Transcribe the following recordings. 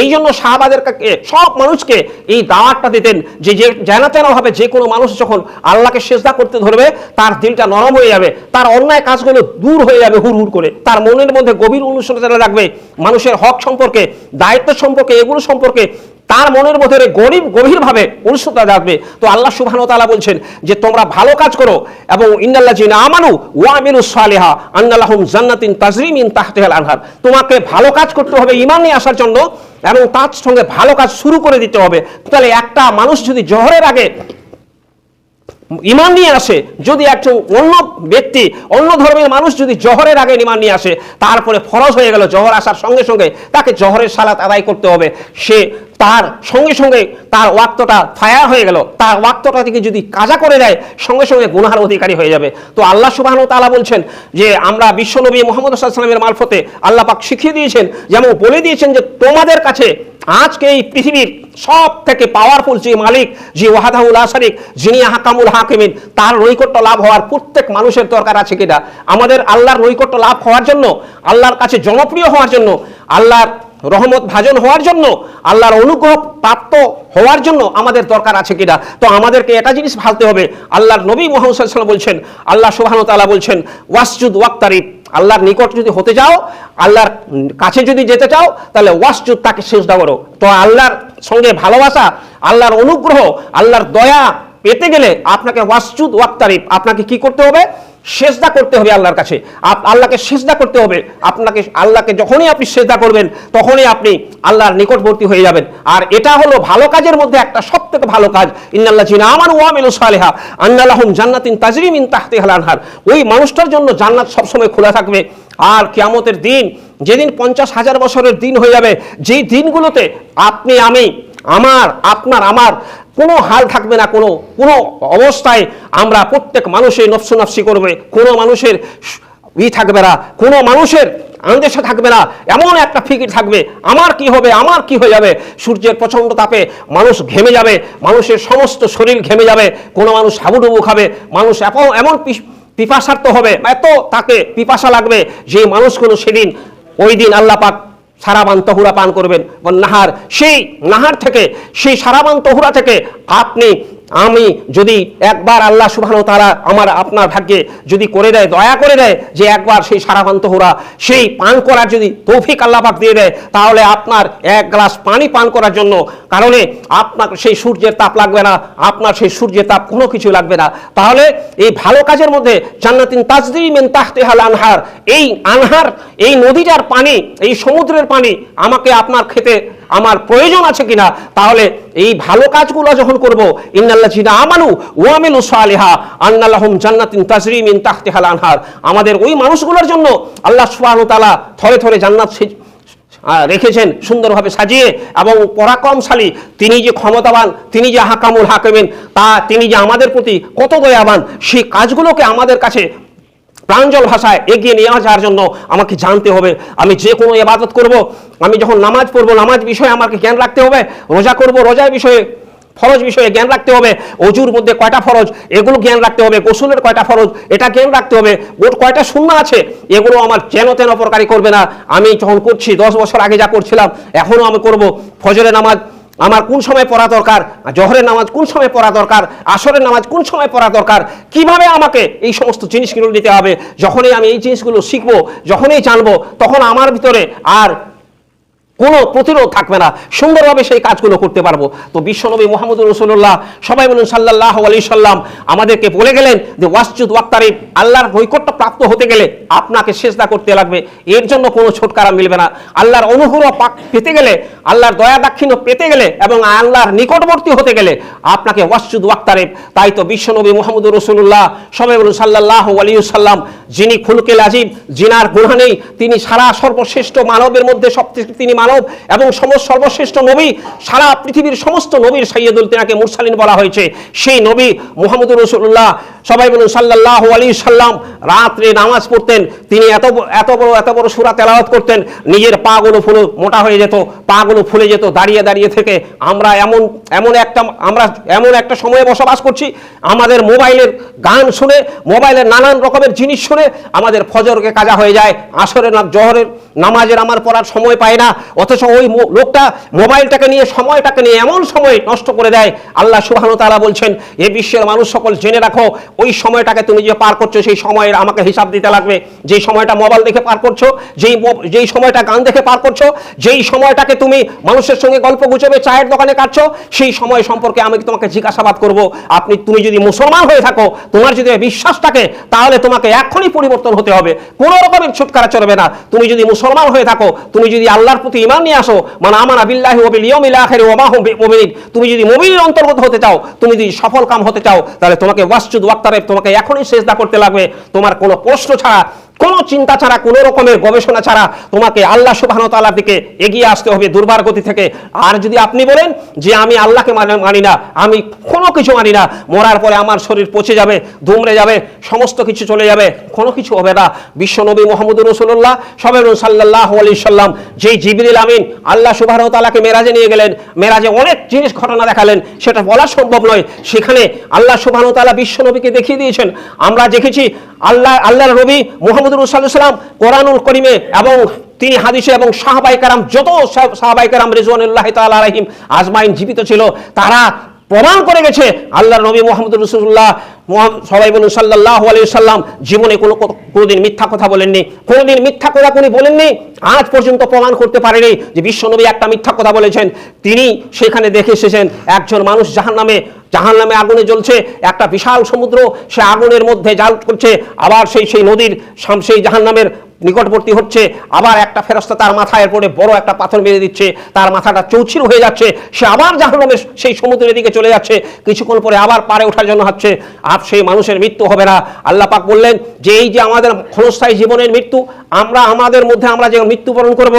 এই জন্য শাহবাদের কাছে সব মানুষকে এই দাওয়াতটা দিতেন যে যে জানা তেনা হবে যে কোনো মানুষ যখন আল্লাহকে সেজদা করতে ধরবে, তার দিলটা নরম হয়ে যাবে, তার অন্যায় কাজগুলো দূর হয়ে যাবে হুর হুর করে, তার মনের মধ্যে গভীর অনুসন্ধান রাখবে মানুষের হক সম্পর্কে, দায়িত্ব সম্পর্কে, এগুলো সম্পর্কে তার মনের মধ্যে গরিব গভীরভাবে অনুসন্ধান রাখবে তো আল্লাহ সুবহান তাআলা বলছেন যে, তোমরা ভালো কাজ করো এবং ইন্নাল্লাহ জিনা আমানু ওয়া আমিলু সালিহা আন্নালাহুম জান্নাতিন তাজরিমিন তাহতিহাল আনহার। তোমাকে ভালো কাজ করতে হবে ইমান নিয়ে আসার জন্য এবং তার সঙ্গে ভালো কাজ শুরু করে দিতে হবে। তাহলে একটা মানুষ যদি জহরের আগে ইমান নিয়ে আসে, যদি একজন অন্য ব্যক্তি, অন্য ধর্মের মানুষ যদি জহরের আগে ইমান নিয়ে আসে, তারপরে ফরজ হয়ে গেল জহর আসার সঙ্গে সঙ্গে তাকে জহরের সালাত আদায় করতে হবে। সে তার সঙ্গে সঙ্গে তার ওয়াক্তটা ফায়ার হয়ে গেল। তার ওয়াক্তটা থেকে যদি কাজা করে দেয়, সঙ্গে সঙ্গে গুনাহার অধিকারী হয়ে যাবে। তো আল্লাহ সুবাহ তালা বলছেন যে, আমরা বিশ্বনবী মোহাম্মদ সাল্লামের মারফতে আল্লাহ পাক শিখিয়ে দিয়েছেন যেমন বলে দিয়েছেন যে, তোমাদের কাছে আজকে এই পৃথিবীর সব থেকে পাওয়ারফুল যে মালিক, যে ওয়াহাদাউল আশারিক, যিনি হাকামুল হাকিমিন, তার নৈকট্য লাভ হওয়ার প্রত্যেক মানুষের দরকার আছে কিনা? আমাদের আল্লাহর নৈকট্য লাভ হওয়ার জন্য, আল্লাহর কাছে জনপ্রিয় হওয়ার জন্য, আল্লাহর রহমত ভাজন হওয়ার জন্য, আল্লাহর অনুগ্রহ প্রাপ্ত হওয়ার জন্য আমাদের দরকার আছে কিনা? তো আমাদেরকে এটা জিনিস ভাবতে হবে। আল্লাহর নবী মোহাম্মদ বলছেন, আল্লাহ সুবাহান তাআলা বলছেন, ওয়াসজুদ ওয়াক্তারিব আল্লাহর নিকট যদি হতে চাও আল্লাহর কাছে যদি যেতে চাও, তাহলে ওয়াসজুদ তাকে সেজদা করো। তো আল্লাহর সঙ্গে ভালোবাসা, আল্লাহর অনুগ্রহ, আল্লাহর দয়া পেতে গেলে আপনাকে ওয়াসজুদ ওয়াক্তারিফ আপনাকে কি করতে হবে? সেজদা করতে হবে আল্লাহর কাছে। আল্লাহকে সেজদা করতে হবে। আপনাকে আল্লাহকে যখনই আপনি সেজদা করবেন, তখনই আপনি আল্লাহর নিকটবর্তী হয়ে যাবেন। আর এটা হলো ভালো কাজের মধ্যে একটা সব থেকে ভালো কাজ। ইন্নাল্লাহ জিনা আমার ওয়ামিলু সালেহা আন্নালাহুম জান্নাতিন তাজরিমিন তাহতিহাল আনহার। ওই মানুষটার জন্য জান্নাত সবসময় খোলা থাকবে। আর কিয়ামতের দিন, যেদিন পঞ্চাশ হাজার বছরের দিন হয়ে যাবে, যেই দিনগুলোতে আপনি, আমি, আমার, আপনার, আমার কোনো হাল থাকবে না, কোনো কোনো অবস্থায় আমরা প্রত্যেক মানুষের নফসু করবে। কোনো মানুষের ই থাকবে না, কোনো মানুষের আন্দেশা থাকবে না, এমন একটা ফিকির থাকবে, আমার কি হবে, আমার কি হয়ে যাবে? সূর্যের প্রচণ্ড তাপে মানুষ ঘেমে যাবে, মানুষের সমস্ত শরীর ঘেমে যাবে, কোনো মানুষ হাবুডুবু খাবে, মানুষ এমন এমন পিস- পিপাসার্থ হবে, এত তাকে পিপাসা লাগবে যে মানুষগুলো সেদিন, ওই দিন আল্লাহ পাক সারাবান তহুরা পান করবেন। নাহার সেই নাহার থেকে সেই সারাবান তহুরা থেকে আপনি আমি যদি একবার আল্লাহ সুবহানাহু তারা আমার, আপনার ভাগ্যে যদি করে দেয়, দয়া করে দেয় যে একবার সেই সারাবান হোরা, সেই পান করার যদি তৌফিক আল্লাহ পাক দিয়ে দেয়, তাহলে আপনার এক গ্লাস পানি পান করার জন্য কারণে আপনার সেই সূর্যের তাপ লাগবে না, আপনার সেই সূর্যের তাপ কোনো কিছু লাগবে না। তাহলে এই ভালো কাজের মধ্যে জান্নাতিন তাজদিমেন তাহতেহাল আনহার, এই আনহার, এই নদীটার পানি, এই সমুদ্রের পানি আমাকে আপনার খেতে আমার প্রয়োজন আছে কিনা, তাহলে এই ভালো কাজগুলো যখন করব, ইন্নাল্লাহ জিনা আমানু ওয়ামিলু তাহতিহাল আনহার। আমাদের ওই মানুষগুলোর জন্য আল্লাহ ওয়া থরে থরে জান্নাত রেখেছেন সুন্দরভাবে সাজিয়ে এবং পরাক্রমশালী। তিনি যে ক্ষমতাবান, তিনি যে হাকামুল হাকিমিন, তা তিনি যে আমাদের প্রতি কত দয়াবান, সেই কাজগুলোকে আমাদের কাছে প্রাঞ্জল ভাষায় এগিয়ে নিয়ে যাওয়ার জন্য আমাকে জানতে হবে। আমি যে কোনো ইবাদত করব, আমি যখন নামাজ পড়ব, নামাজ বিষয়ে আমাকে জ্ঞান রাখতে হবে, রোজা করব, রোজার বিষয়ে, ফরজ বিষয়ে জ্ঞান রাখতে হবে, অজুর মধ্যে কয়টা ফরজ, এগুলো জ্ঞান রাখতে হবে, গোসলের কয়টা ফরজ, এটা জ্ঞান রাখতে হবে ওর কয়টা শূন্য আছে, এগুলো আমার যেন তেন অপরকারী করবে না। আমি যখন করছি, দশ বছর আগে যা করছিলাম, এখনও আমি করব, ফজরের নামাজ আমার কোন সময় পড়া দরকার? জহরের নামাজ কোন সময় পড়া দরকার? আসরের নামাজ কোন সময় পড়া দরকার? কীভাবে আমাকে এই সমস্ত জিনিসগুলো নিতে হবে? যখনই আমি এই জিনিসগুলো শিখব, যখনই জানব, তখন আমার ভিতরে আর কোনো প্রতিরোধ থাকবে না। সুন্দরভাবে সেই কাজগুলো করতে পারব। তো বিশ্বনবী মোহাম্মদ রসুল্লাহ সবাই বলুন সাল্লাহ আলি সাল্লাম আমাদেরকে বলে গেলেন যে, ওয়াসজুদ ওয়াক্তারিব আল্লাহর নৈকট্য প্রাপ্ত হতে গেলে আপনাকে সেজদা করতে লাগবে। এর জন্য কোনো ছোটকারা মিলবে না। আল্লাহর অনুগ্রহ পেতে গেলে, আল্লাহর দয়া দাক্ষিণ্য পেতে গেলে এবং আল্লাহর নিকটবর্তী হতে গেলে আপনাকে ওয়াসজুদ ওয়াক্তারিব তাই তো বিশ্বনবী মোহাম্মদ রসুল্লাহ সবাই বলুন সাল্লাহ আলী সাল্লাম, যিনি খুলকেল আজিব জিনার গুণা নেই, তিনি সারা সর্বশ্রেষ্ঠ মানবের মধ্যে সব তিনি মানব এবং সমস্ত সর্বশ্রেষ্ঠ নবী সারা পৃথিবীর সমস্ত নবীর সাইয়দুল তেনাকে মুরসালিন বলা হয়েছে। সেই নবী মোহাম্মদুর রসুল্লাহ সবাই বলুন সাল্লাহ আলী সাল্লাম রাত্রে নামাজ পড়তেন, তিনি এত এত বড় এত বড় সুরা তেলাওয়াত করতেন, নিজের পাগুলো ফুলো মোটা হয়ে যেত, পাগুলো ভুলে যেত, দাঁড়িয়ে দাঁড়িয়ে থেকে আমরা এমন এমন একটা আমরা এমন একটা সময়ে বসবাস করছি, আমাদের মোবাইলের গান শুনে, মোবাইলের নানান রকমের জিনিস শুনে আমাদের ফজরকে কাজা হয়ে যায়, আসরের না জহরের নামাজের আমার পড়ার সময় পায় না। অথচ ওই লোকটা মোবাইলটাকে নিয়ে, সময়টাকে নিয়ে এমন সময় নষ্ট করে দেয়। আল্লাহ সুবহান তাআলা বলছেন, এ বিশ্বের মানুষ সকল জেনে রাখো, ওই সময়টাকে তুমি যে পার করছ, সেই সময়ের আমাকে হিসাব দিতে লাগবে। যেই সময়টা মোবাইল দেখে পার করছ, যেই যেই সময়টা গান দেখে পার করছ, যেই সময়টাকে তুমি মানুষের সঙ্গে গল্প গুজবে, চায়ের দোকানে কাটছো, সেই সময় সম্পর্কে আমি তোমাকে জিজ্ঞাসাবাদ করব। আপনি, তুমি যদি মুসলমান হয়ে থাকো, তোমার যদি বিশ্বাস থাকে, তাহলে তোমাকে এখনই পরিবর্তন হতে হবে। কোনো রকমের ছুটকারা চলবে না। তুমি যদি মুসলমান হয়ে থাকো, তুমি যদি আল্লাহর প্রতি ইমান নিয়ে আসো। মানে আমানা বিল্লাহি ওবিল বিল ইয়াউমিল আখির ওয়া মা হুম বিমুমিনিন। তুমি যদি মুমিনের অন্তর্গত হতে চাও, তুমি যদি সফল কাম হতে চাও, তাহলে তোমাকে ওয়াসজুদ ওয়াক্তারে তোমাকে এখনই সেজদা করতে লাগবে। তোমার কোনো প্রশ্ন ছাড়া কোনো চিন্তা ছাড়া, কোনো রকমের গবেষণা ছাড়া তোমাকে আল্লাহ সুবহান তাআলার দিকে এগিয়ে আসতে হবে দুর্বার গতি থেকে। আর যদি আপনি বলেন যে আমি আল্লাহকে মানে- মানি না, আমি কোনো কিছু মানি না, মরার পরে আমার শরীর পচে যাবে, দুমড়ে যাবে, সমস্ত কিছু চলে যাবে, কোনো কিছু হবে না। বিশ্বনবী মোহাম্মদ রসুল্লাহ সবাই সাল্লাহ আলি সাল্লাম যেই জিবরিল আমিন আল্লাহ সুবাহ তালাকে মেরাজে নিয়ে গেলেন, মেরাজে অনেক জিনিস ঘটনা দেখালেন, সেটা বলা সম্ভব নয়। সেখানে আল্লাহ সুবাহ তালা বিশ্বনবীকে দেখিয়ে দিয়েছেন। আমরা দেখেছি আল্লাহ, আল্লাহর নবী মোহাম্মদ রসুল্লাম কোরআনুল করিমে এবং তিনি হাদিসে এবং সাহাবাই কারাম, যত সাহাবাই কারাম রেজওয়ানুল্লাহ তাআলা আলাইহিম আজমাইন জীবিত ছিল, তারা প্রমাণ করে গেছে আল্লাহর নবী মোহাম্মদ রসুল্লাহ সবাই বলুন সাল্লাহ সাল্লাম জীবনে কোনো কোনোদিন মিথ্যা কথা বলেননি। কোনোদিন মিথ্যা কথা কোনো বলেননি। আজ পর্যন্ত প্রমাণ করতে পারেনি যে বিশ্বনবী একটা মিথ্যা কথা বলেছেন। তিনি সেখানে দেখে এসেছেন একজন মানুষ জাহান নামে জাহান নামে আগুনে জ্বলছে একটা বিশাল সমুদ্র, সে আগুনের মধ্যে জাল করছে, আবার সেই সেই নদীর সেই জাহান নামের নিকটবর্তী হচ্ছে, আবার একটা ফেরস্তা তার মাথায় পড়ে বড় একটা পাথর মেরে দিচ্ছে, তার মাথাটা চৌচির হয়ে যাচ্ছে, সে আবার জাহান্নামের সেই সমুদ্রের দিকে চলে যাচ্ছে, কিছুক্ষণ পরে আবার পারে ওঠার জন্য হচ্ছে আর সেই মানুষের মৃত্যু হবে না। আল্লাহ পাক বললেন যে এই যে আমাদের ক্ষণস্থায়ী জীবনের মৃত্যু, আমরা আমাদের মধ্যে আমরা যে মৃত্যুবরণ করব,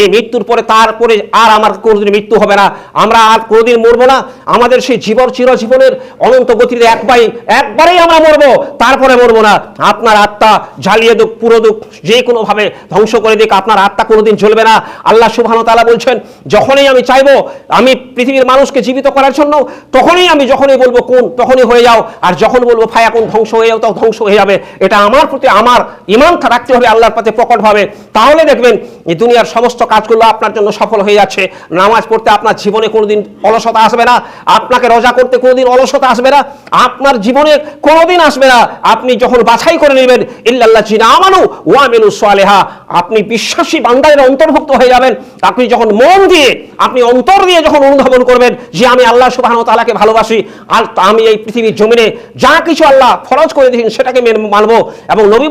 এই মৃত্যুর পরে তারপরে আর আমার কোনোদিন মৃত্যু হবে না। আমরা আর কোনোদিন মরবো না। আমাদের সেই জীবন চিরজীবনের অনন্ত গতিতে একবারই একবারেই আমরা মরবো, তারপরে মরবো না। আপনার আত্মা জ্বালিয়ে দুক, পুরো দুঃখ যে কোনোভাবে ধ্বংস করে দিক, আপনার আত্মা কোনোদিন চলবে না। আল্লাহ সুবহান তাআলা বলছেন, যখনই আমি চাইব, আমি পৃথিবীর মানুষকে জীবিত করার জন্য, তখনই আমি যখনই বলব, কোন? তখনই হয়ে যাও। আর যখন বলব ফায়া কোন ধ্বংস হয়ে যাও, তাও ধ্বংস হয়ে যাবে। এটা আমার প্রতি আমার ইমান রাখতে হবে, আল্লাহর পাতে প্রকটভাবে। তাহলে দেখবেন, এই দুনিয়ার সমস্ত কাজগুলো আপনার জন্য সফল হয়ে যাচ্ছে। নামাজ পড়তে আপনার জীবনে কোনোদিন অলসতা আসবে না। আপনাকে রোজা করতে কোনোদিন অলসতা আসবে না। আপনার জীবনে কোনোদিন আসবে না। আপনি যখন বাছাই করে নেবেন ইল্লাল্লাহ জিনা আমানু ওয়ামিনু সালেহা, আপনি বিশ্বাসী বান্দাদের অন্তর্ভুক্ত হয়ে যাবেন। আপনি যখন মন দিয়ে, আপনি অন্তর দিয়ে যখন অনুধাবন করবেন যে আমি আল্লাহ সুবহানাহু তালাকে ভালোবাসি, আর আমি এই পৃথিবীর জমিনে যা কিছু আল্লাহ ফরজ করে দিয়েছেন সেটাকে মেনে মানবো। এবং নবী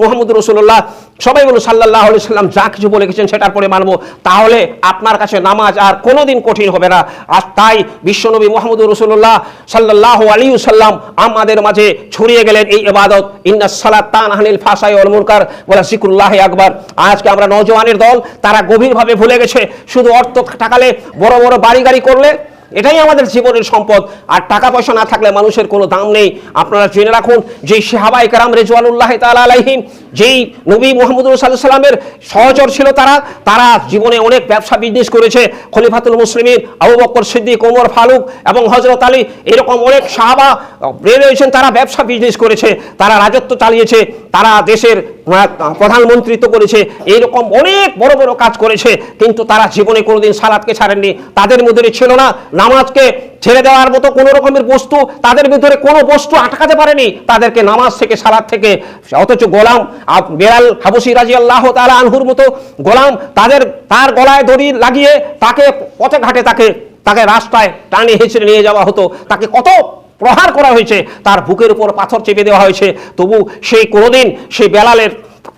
মোহাম্মদ রসুল্লাহ সবাই বলুন সাল্লাহ সাল্লাম যা কিছু বলে গেছেন সেটার পরে মানবো। তাহলে আপনার কাছে নামাজ আর কোনোদিন কঠিন হবে না। আর তাই বিশ্বনবী মোহাম্মদ রসুল্লাহ সাল্লাহ আলী সাল্লাম আমাদের মাঝে ছড়িয়ে গেলেন এই ইবাদত। ইন্না সালাত তান আহনিল ফাসাই অল মুনকার বলা সিকুল্লাহ আকবার। আজকে আমরা নজওয়ানের দল, তারা গভীরভাবে ভুলে গেছে। শুধু অর্থ টাকালে বড় বড় বাড়ি গাড়ি করলে এটাই আমাদের জীবনের সম্পদ। আর টাকা পয়সা না থাকলে মানুষের কোনো দাম নেই। আপনারা জেনে রাখুন, যেই সাহাবাই কারাম রেজওয়ানুল্লাহ তাল যেই নবী মোহাম্মদ সাল্লাহ সাল্লামের সহচর ছিল তারা তারা জীবনে অনেক ব্যবসা বিজনেস করেছে। খলিফাতুল মুসলিমিন, আবু বকর সিদ্দিক, ওমর ফারুক এবং হজরত আলী, এরকম অনেক সাহাবা বের হয়েছেন তারা ব্যবসা বিজনেস করেছে। তারা রাজত্ব চালিয়েছে। তারা দেশের প্রধানমন্ত্রিত্ব করেছে, এইরকম অনেক বড় বড় কাজ করেছে, কিন্তু তারা জীবনে কোনোদিন সালাদকে ছাড়েননি। তাদের মধ্যে ছিল না নামাজকে ছেড়ে দেওয়ার মতো কোনো রকমের বস্তু, তাদের ভিতরে কোনো বস্তু আটকাতে পারেনি। তাদেরকে নামাজ থেকে, সালাদ থেকে, অথচ গোলাম বেলাল হাবসি রাজি আল্লাহ তালা আনহুর মতো গোলাম তাদের, তার গলায় দড়ি লাগিয়ে তাকে পথে ঘাটে তাকে তাকে রাস্তায় টানে হেঁচড়ে নিয়ে যাওয়া হতো। তাকে কত প্রহার করা হয়েছে, তার বুকের উপর পাথর চেপে দেওয়া হয়েছে। তবু সেই কোনোদিন সেই বেলালের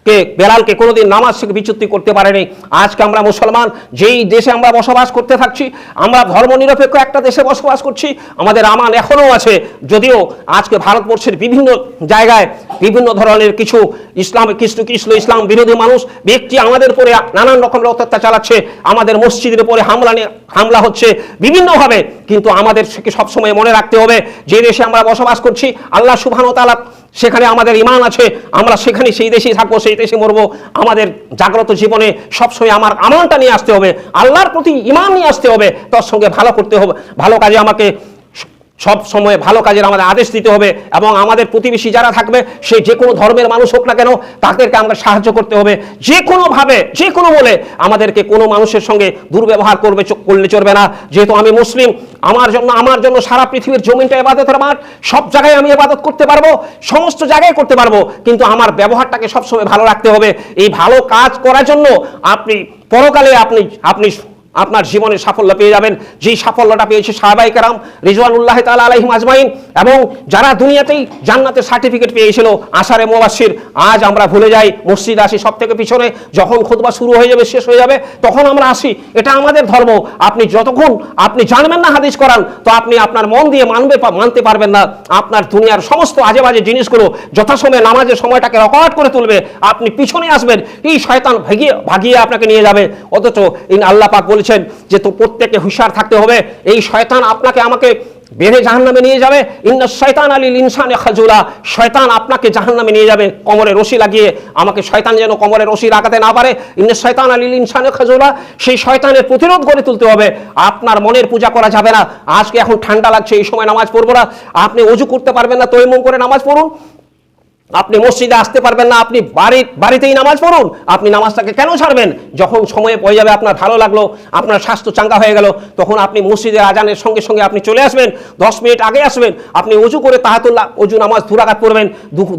কে বেলালকে কোনোদিন নামাজ থেকে বিচ্যুতি করতে পারেনি। আজকে আমরা মুসলমান, যেই দেশে আমরা বসবাস করতে থাকছি, আমরা ধর্মনিরপেক্ষ একটা দেশে বসবাস করছি, আমাদের আমান এখনও আছে। যদিও আজকে ভারতবর্ষের বিভিন্ন জায়গায় বিভিন্ন ধরনের কিছু ইসলাম কৃষ্ণ কৃষ্ণ ইসলাম বিরোধী মানুষ, ব্যক্তি আমাদের উপরে নানান রকমের অত্যাচার চালাচ্ছে, আমাদের মসজিদের উপরে হামলা হামলা হচ্ছে বিভিন্নভাবে। কিন্তু আমাদের সবসময় মনে রাখতে হবে, যে দেশে আমরা বসবাস করছি, আল্লাহ সুবহান তালা সেখানে আমাদের ইমান আছে, আমরা সেখানে সেই দেশেই থাকব, সেই দেশে মরবো। আমাদের জাগ্রত জীবনে সবসময় আমার আমানটা নিয়ে আসতে হবে, আল্লাহর প্রতি ইমান নিয়ে আসতে হবে, তার সঙ্গে ভালো করতে হবে। ভালো কাজে আমাকে সব সময় ভালো কাজের আমাদের আদেশ দিতে হবে এবং আমাদের প্রতিবেশী যারা থাকবে, সে যে কোনো ধর্মের মানুষ হোক না কেন, তাদেরকে আমরা সাহায্য করতে হবে। যে কোনোভাবে, যে কোনো বলে আমাদেরকে কোনো মানুষের সঙ্গে দুর্ব্যবহার করবে করলে চলবে না। যেহেতু আমি মুসলিম, আমার জন্য আমার জন্য সারা পৃথিবীর জমিনটা এবাদতের মাঠ, সব জায়গায় আমি এবাদত করতে পারব, সমস্ত জায়গায় করতে পারব, কিন্তু আমার ব্যবহারটাকে সবসময় ভালো রাখতে হবে। এই ভালো কাজ করার জন্য আপনি, পরকালে আপনি আপনি আপনার জীবনে সাফল্য পেয়ে যাবেন। যেই সাফল্যটা পেয়েছে সাহাবাই কারাম রিজওয়ানুল্লাহ তালা আলহিম আজমাইন এবং যারা দুনিয়াতেই জান্নাতের সার্টিফিকেট পেয়েছিল আসারে মোবাসির আজ আমরা ভুলে যাই, মসজিদ আসি সব থেকে পিছনে, যখন খুতবা শুরু হয়ে যাবে, শেষ হয়ে যাবে, তখন আমরা আসি। এটা আমাদের ধর্ম। আপনি যতক্ষণ, আপনি জানবেন না হাদিস করান তো আপনি আপনার মন দিয়ে মানবে মানতে পারবেন না। আপনার দুনিয়ার সমস্ত আজে বাজে জিনিসগুলো যথাসময়ে নামাজের সময়টাকে রকআট করে তুলবে। আপনি পিছনে আসবেন, এই শয়তান ভাগিয়ে ভাগিয়ে আপনাকে নিয়ে যাবে। অথচ ইন আল্লাহ পাক বলেছেন যে তো প্রত্যেকে হুঁশিয়ার থাকতে হবে, এই শয়তান আপনাকে আমাকে বেঁধে জাহান্নামে নিয়ে যাবে। ইন্না শয়তান আলী ইনসান খাজুলা, শয়তান আপনাকে জাহান্নামে নিয়ে যাবে, কমরে রশি লাগিয়ে। আমাকে শয়তান যেন কমরে রশি লাগাতে না পারে। ইন্না শয়তান আলী ইনসান খাজুলা, সেই শয়তানের প্রতিরোধ গড়ে তুলতে হবে। আপনার মনের পূজা করা যাবে না। আজকে এখন ঠান্ডা লাগছে, এই সময় নামাজ পড়ব না। আপনি অজু করতে পারবেন না, তৈমম করে নামাজ পড়ুন। আপনি মসজিদে আসতে পারবেন না, আপনি বাড়ি, বাড়িতেই নামাজ পড়ুন। আপনি নামাজটাকে কেন ছাড়বেন? যখন সময়ে পড়ে যাবে, আপনার ভালো লাগল, আপনার স্বাস্থ্য চাঙ্গা হয়ে গেল, তখন আপনি মসজিদের আজানের সঙ্গে সঙ্গে আপনি চলে আসবেন, দশ মিনিট আগে আসবেন, আপনি উজু করে তাহাতুল্লাহ অজু নামাজ দুরাকাত পড়বেন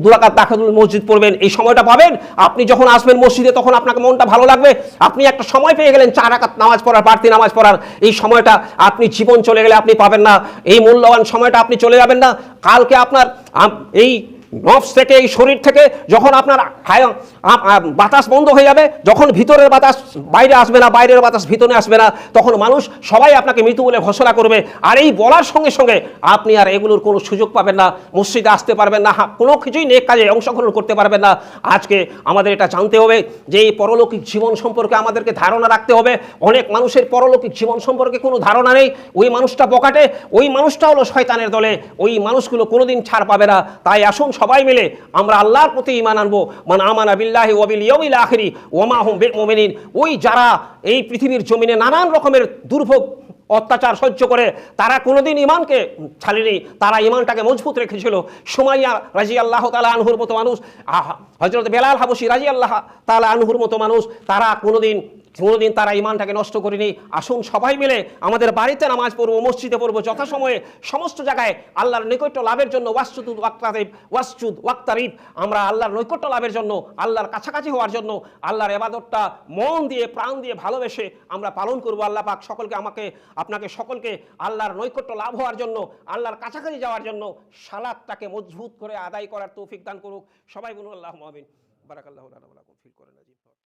দুরাকাত তাহাতুল মসজিদ পড়বেন, এই সময়টা পাবেন। আপনি যখন আসবেন মসজিদে, তখন আপনাকে মনটা ভালো লাগবে। আপনি একটা সময় পেয়ে গেলেন, চার রাকাত নামাজ পড়ার, বাড়তি নামাজ পড়ার। এই সময়টা আপনি জীবন চলে গেলে আপনি পাবেন না। এই মূল্যবান সময়টা আপনি চলে যাবেন না। কালকে আপনার এই নফস থেকে, এই শরীর থেকে যখন আপনার বাতাস বন্ধ হয়ে যাবে, যখন ভিতরের বাতাস বাইরে আসবে না, বাইরের বাতাস ভিতরে আসবে না, তখন মানুষ সবাই আপনাকে মৃত্যু বলে ঘোষণা করবে। আর এই বলার সঙ্গে সঙ্গে আপনি আর এগুলোর কোনো সুযোগ পাবেন না, মসজিদে আসতে পারবেন না কোনো কিছুই নেক কাজে অংশগ্রহণ করতে পারবেন না। আজকে আমাদের এটা জানতে হবে যে এই পরলৌকিক জীবন সম্পর্কে আমাদেরকে ধারণা রাখতে হবে। অনেক মানুষের পরলৌকিক জীবন সম্পর্কে কোনো ধারণা নেই। ওই মানুষটা বকাটে, ওই মানুষটা হলো শয়তানের দলে। ওই মানুষগুলো কোনোদিন ছাড় পাবে না। তাই আসুন সবাই মিলে আমরা আল্লাহর প্রতি ইমান আনব। মানে আমানা বিল্লাহি ওয়াবিল ইয়মিল আখিরি ওমা হুম বে মোমিনিন। ওই যারা এই পৃথিবীর জমিনে নানান রকমের দুর্ভোগ, অত্যাচার সহ্য করে, তারা কোনোদিন ইমানকে ছাড়েনি, তারা ইমানটাকে মজবুত রেখেছিল। সুমাইয়া রাজি আল্লাহ তালা আনহুর মতো মানুষ হজরত বেলাল হাবসি রাজি আল্লাহ তালা আনহুর মতো মানুষ, তারা কোনোদিন কোনোদিন তারা ইমানটাকে নষ্ট করেনি। আসুন সবাই মিলে আমাদের বাড়িতে নামাজ পড়ব, মসজিদে পড়ব, যথাসময়ে সমস্ত জায়গায় আল্লাহর নৈকট্য লাভের জন্য ওয়াসচুদ ওয়াক্তারিব ওয়াসচুদ ওয়াক্তারিব আমরা আল্লাহর নৈকট্য লাভের জন্য, আল্লাহর কাছাকাছি হওয়ার জন্য, আল্লাহর এবাদতটা মন দিয়ে, প্রাণ দিয়ে ভালোবেসে আমরা পালন করব আল্লাহ পাক। সকলকে আমাকে, আপনাকে সকলকে আল্লাহর নৈকট্য লাভ হওয়ার জন্য, আল্লাহর কাছাকাছি যাওয়ার জন্য সালাদটাকে মজবুত করে আদায় করার তৌফিক দান করুক। সবাই বলুন আল্লাহ মহাবিন বারাকাল্লাহ ফিল করেন